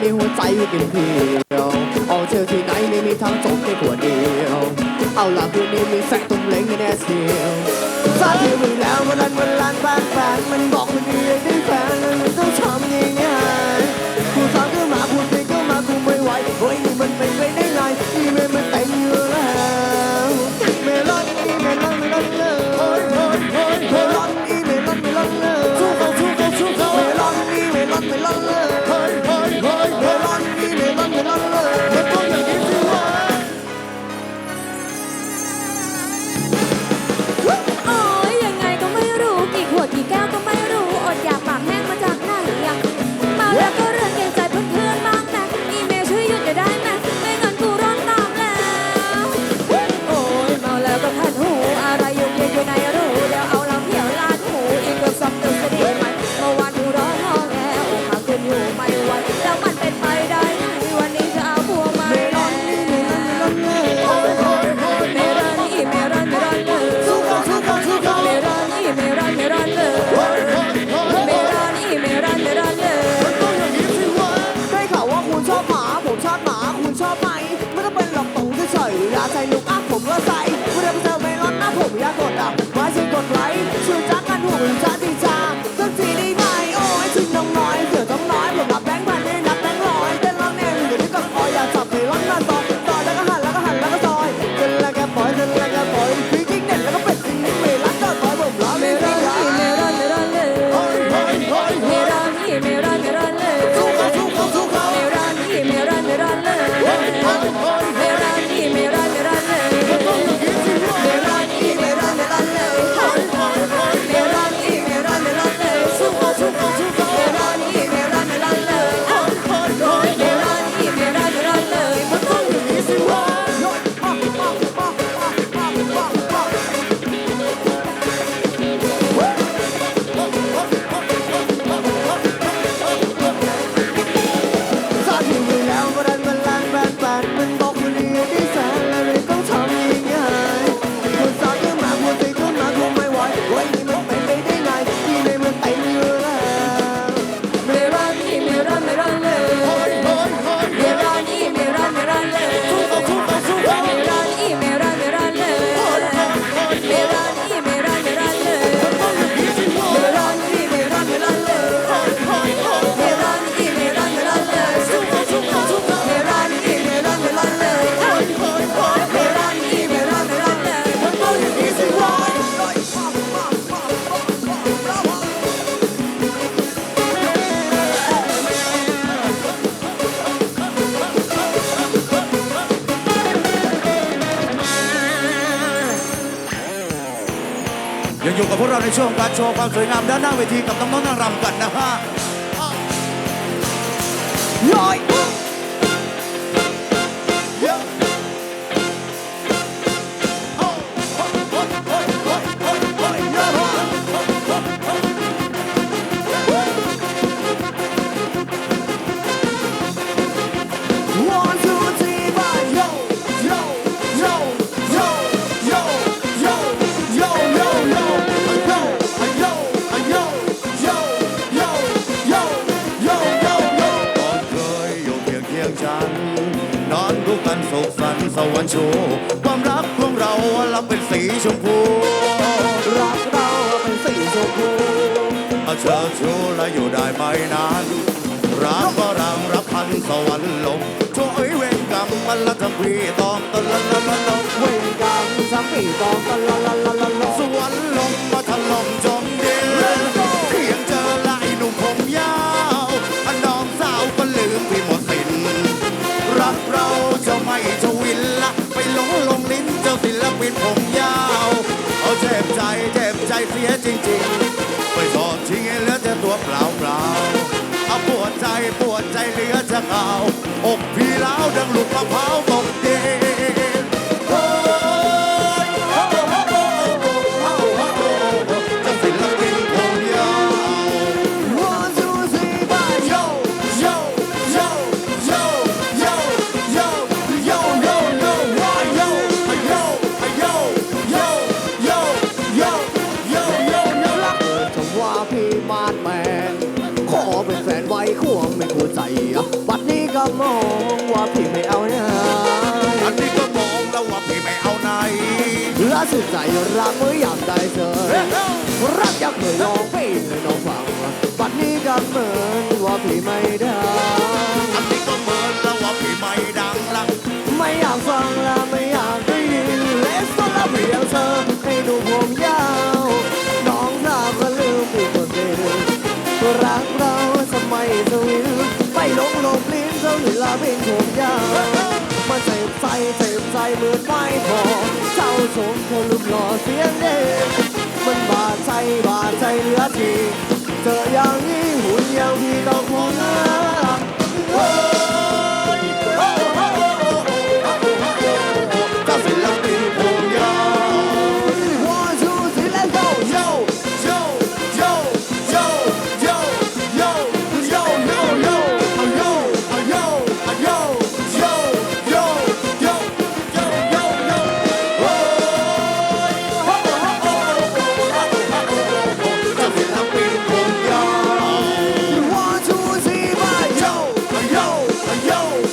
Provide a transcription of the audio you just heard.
ในหัวใจกินเพียวออกเที่ยวที่ไหนไม่มีทางจบแค่ขวดเดียวเอาล่ะคืนนี้มีแสงตุ้มเล้งแน่เสียวซาเธอมึงแล้วมันนั้นมันล้านแปานแฟนมันบอก Don't ังอยู่กับพวกเราในช่วงการโชว์ความสวยงามด้านหน้าเวทีกับน้องๆนางรำกันนะฮะร้อย สวรรค์โชว์ความรักของเราเราเป็นสีชมพูรักเราเป็นสีชมพูอาเชิญชูและอยู่ได้ไม่นานรักก็รังรับพันสวรรค์ลมช่วยเวงกรรมมันละทั้งพี่ตองตะละละละลงเวงกรรมทั้งพี่ตองตะละละละละลงสวรรค์ลมมาทะลง เจ็บใจเสียจริงๆ ไปสอดทิ้งเหลือแต่ตัวเปล่าเปล่าเอาปวดใจปวดใจเหลือจะเก่าอกพี่เล้าดังลูกมะพร้าวตกดิน ควงไม่คู่ใจอะบัดนี้ก็มองว่าพี่ไม่เอาไหนอันนี้ก็มองแล้วว่าพี่ไม่เอาไหนล่าสุดใจรักเมื่ออยากได้เจอรักอยากเคยลองเพลงให้น้องฟังบัดนี้ก็เหมือนว่าพี่ไม่ได้อันนี้ก็เหมือนแล้วว่าพี่ไม่ดังละไม่อยากฟังและไม่ เป็นห่วงยามาเจ็บใจเจ็บใจเหมือนไม้พอเจ้าสมเธอลุกหล่อเสียงเด็กมันบาดใจบาดใจเหลือทีเจออย่างนี้หุ่นยังพี่ต้องพอนะ yo.